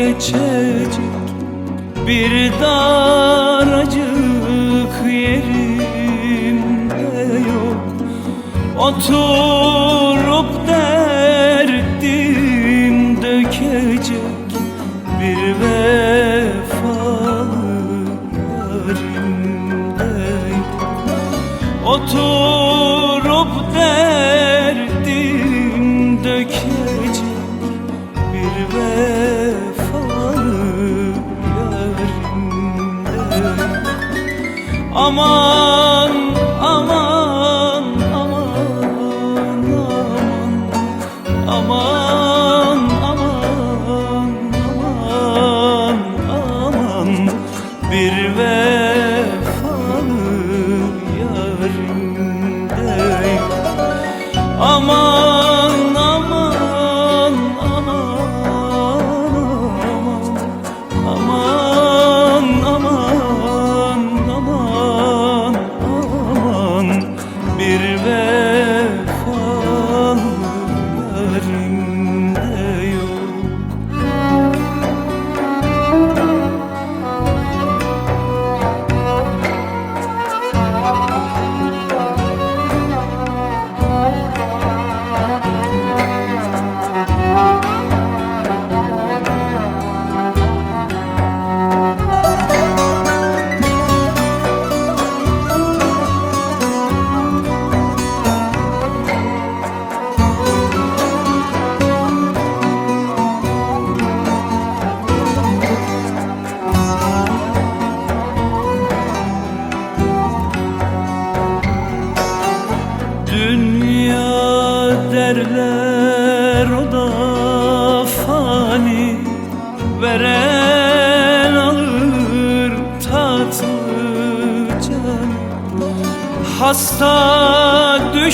geçecek bir daracık yerimde yok. Otur. আমার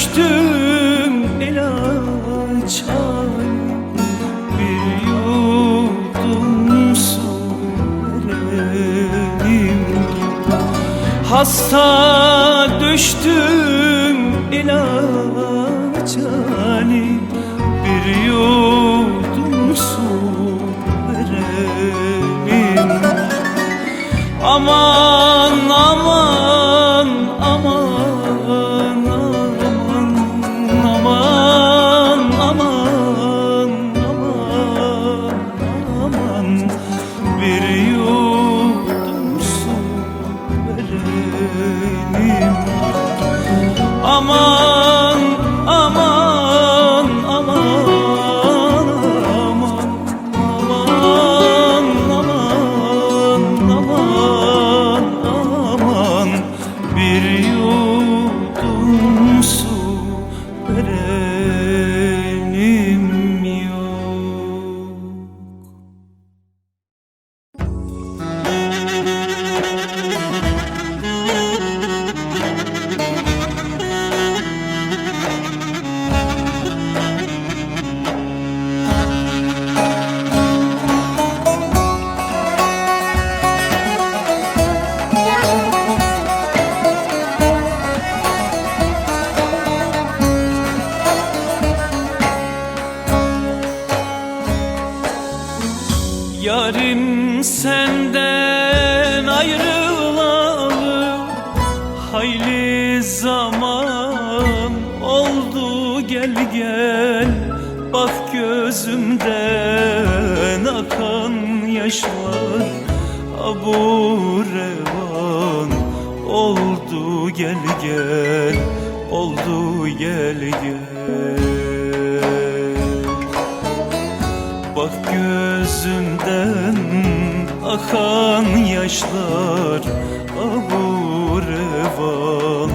düştüm el açan Bir yudum su verelim Hasta düştüm el açan Bir yudum güneş var Abu revan Oldu gel gel Oldu gel gel. Bak gözünden Akan yaşlar Abu revan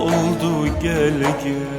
Oldu gel gel.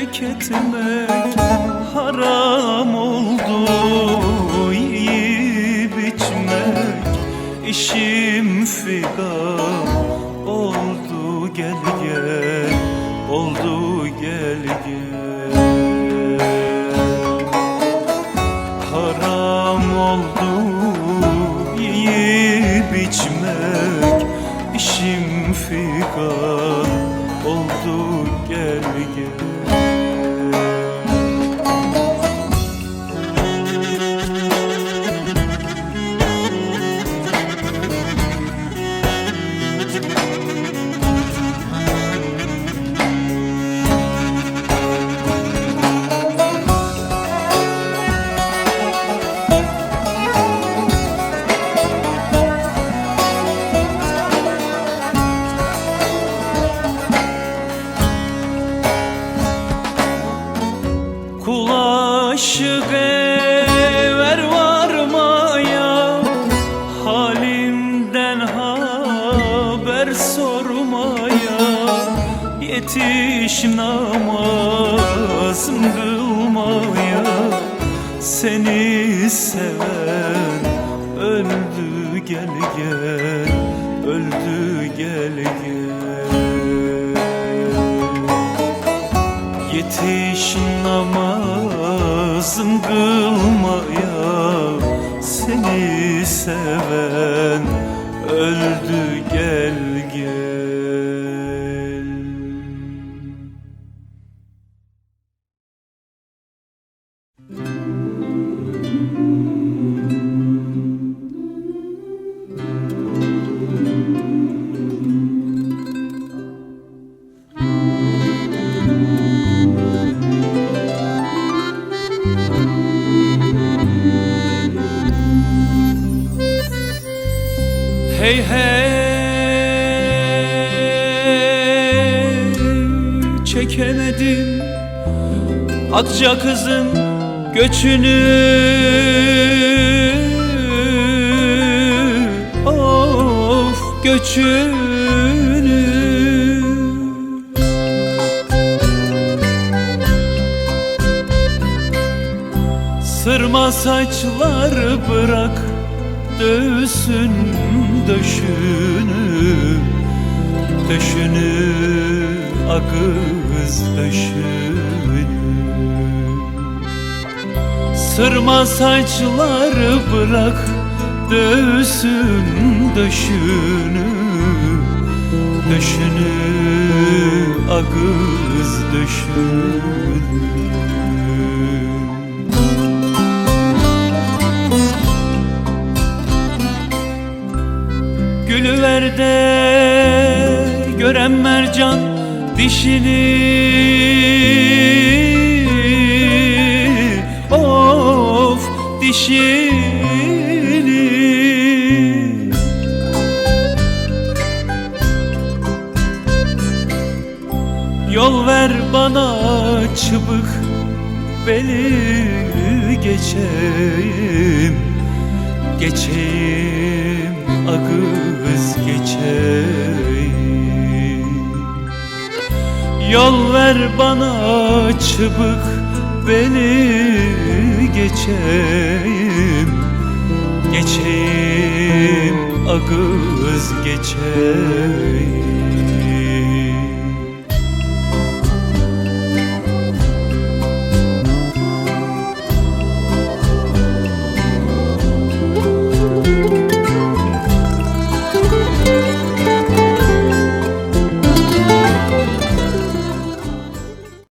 Terk etmek Haram oldu. Yiyip içmek İşim figan oldu. Gel gel Oldu gel gel. Haram oldu. Yiyip içmek İşim figan oldu. Gel gel aşık ver varmaya Halimden haber sormaya Yetiş namazım kılmaya. Seni seven öldü gel gel Öldü gel gel. Yetiş namazım kılmaya Seni seven öldü gel Hey çekemedim Akça kızın göçünü. Of göçünü. Sırma saçlar bırak dövsün döşünü Döşünü akız döşünü Sırma saçlar bırak dövsün döşünü Döşünü akız döşünü Gülverde gören mercan dişini. Of dişini. Yol ver bana çıbık beni geçeyim Geçeyim akız geçeyim Yol ver bana çıbık beni geçeyim. Geçeyim akız geçeyim